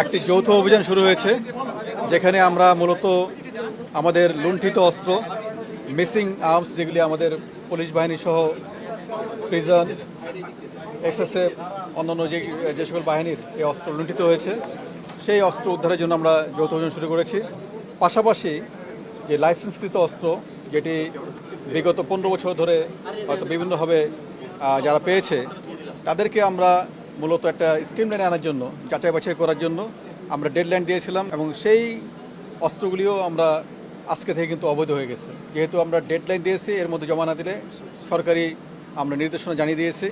একটি যৌথ অভিযান শুরু হয়েছে, যেখানে আমরা মূলত আমাদের লুণ্ঠিত অস্ত্র, মিসিং আর্মস যেগুলি আমাদের পুলিশ বাহিনী সহ প্রিজন, এসএসএফ, অন্যান্য যে যে সকল বাহিনীর এই অস্ত্র লুণ্ঠিত হয়েছে, সেই অস্ত্র উদ্ধারের জন্য আমরা যৌথ অভিযান শুরু করেছি। পাশাপাশি যে লাইসেন্সকৃত অস্ত্র, যেটি বিগত পনেরো বছর ধরে হয়তো বিভিন্নভাবে যারা পেয়েছে, তাদেরকে আমরা মূলত একটা স্টিম লাইনে আনার জন্য, যাচাই বাছাই করার জন্য আমরা ডেডলাইন দিয়েছিলাম এবং সেই অস্ত্রগুলিও আমরা আজকে থেকে কিন্তু অবৈধ হয়ে গেছে। যেহেতু আমরা ডেডলাইন দিয়েছি, এর মধ্যে জমা না দিলে সরকারি আমরা নির্দেশনা জানিয়ে দিয়েছি।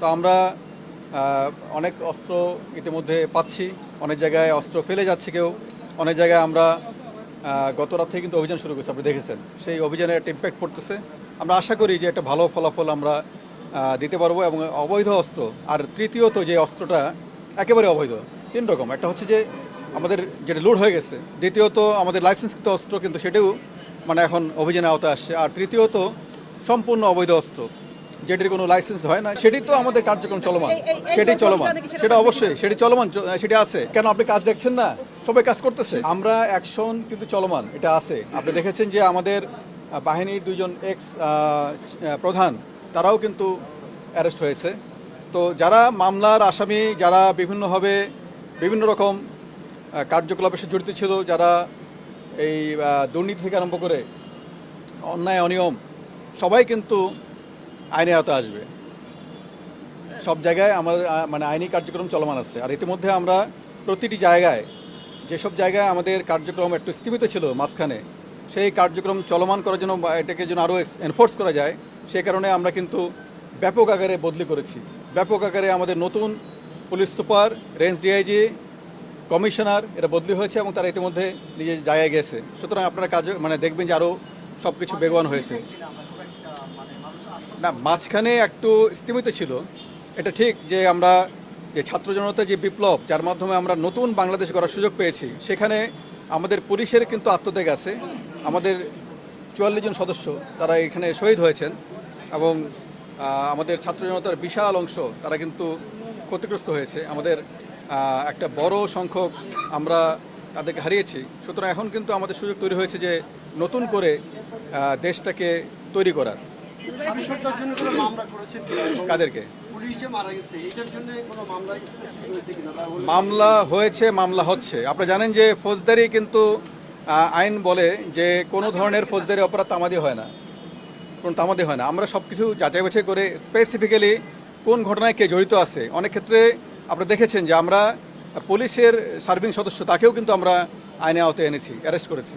তো আমরা অনেক অস্ত্র ইতিমধ্যে পাচ্ছি, অনেক জায়গায় অস্ত্র ফেলে যাচ্ছে কেউ, অনেক জায়গায় আমরা গত রাত থেকে কিন্তু অভিযান শুরু করেছি, আপনি দেখেছেন। সেই অভিযানে একটা ইম্প্যাক্ট পড়তেছে। আমরা আশা করি যে একটা ভালো ফলাফল আমরা দিতে পারব এবং অবৈধ অস্ত্র। আর তৃতীয়ত যে অস্ত্রটা একেবারে অবৈধ। তিন রকম। একটা হচ্ছে যে আমাদের যেটা লুট হয়ে গেছে দ্বিতীয়ত আমাদের লাইসেন্সকৃত অস্ত্র কিন্তু সেটাও মানে এখন অভিযানে আওতায় আসছে। আর তৃতীয়ত সম্পূর্ণ অবৈধ অস্ত্র যেটির কোনো লাইসেন্স হয় না। সেটি তো আমাদের কার্যক্রম চলমান। সেটি চলমান। সেটা অবশ্যই। সেটি চলমান। সেটি আছে। কেন আপনি কাজ দেখছেন না? সবাই কাজ করতেছে। আমরা অ্যাকশন কিন্তু চলমান। এটা আছে। আপনি দেখেছেন যে আমাদের বাহিনীর দুজন এক্স প্রধান তারাও কিন্তু অ্যারেস্ট হয়েছে। তো যারা মামলার আসামি, যারা বিভিন্নভাবে বিভিন্ন রকম কার্যকলাপের সাথে জড়িত ছিল, যারা এই দুর্নীতি থেকে আরম্ভ করে অন্যায়, অনিয়ম, সবাই কিন্তু আইনের আওতায় আসবে। সব জায়গায় আমাদের মানে আইনি কার্যক্রম চলমান আছে। আর ইতিমধ্যে আমরা প্রতিটি জায়গায়, যেসব জায়গায় আমাদের কার্যক্রম একটু স্থিমিত ছিল মাঝখানে, সেই কার্যক্রম চলমান করার জন্য এটাকে যেন আরও এনফোর্স করা যায় সেই কারণে আমরা কিন্তু ব্যাপক আকারে বদলি করেছি। ব্যাপক আকারে আমাদের নতুন police super, range DIG, commissioner এটা বদলি হয়েছে এবং তারা ইতিমধ্যে নিজের জায়গায় গেছে। সুতরাং আপনারা কাজ মানে দেখবেন যে আরও সব কিছু বেগবান হয়েছে। না, মাঝখানে একটু স্থিমিত ছিল। এটা ঠিক যে আমরা যে ছাত্র জনতা যে বিপ্লব, যার মাধ্যমে আমরা নতুন বাংলাদেশ গড়ার সুযোগ পেয়েছি, সেখানে আমাদের পুলিশের কিন্তু আত্মত্যাগ আছে। আমাদের চুয়াল্লিশ জন সদস্য, তারা এখানে শহীদ হয়েছেন। এবং আমাদের ছাত্র জনতার বিশাল অংশ তারা কিন্তু ক্ষতিগ্রস্ত হয়েছে। আমাদের একটা বড় সংখ্যক আমরা তাদেরকে হারিয়েছি। সুতরাং এখন কিন্তু আমাদের সুযোগ তৈরি হয়েছে যে নতুন করে দেশটাকে তৈরি করার। কাদেরকে? মামলা হয়েছে মামলা হচ্ছে। আপনারা জানেন যে ফৌজদারি কিন্তু আইন বলে যে কোনো ধরনের ফৌজদারি অপরাধ তামাদি হয় না। কোন আমাদের হয় না। আমরা সব কিছু যাচাই বাছাই করে স্পেসিফিক্যালি কোন ঘটনায় কে জড়িত আছে। অনেক ক্ষেত্রে আপনারা দেখেছেন যে আমরা পুলিশের সার্ভিং সদস্য, তাকেও কিন্তু আমরা আইনে আওতায় এনেছি অ্যারেস্ট করেছি।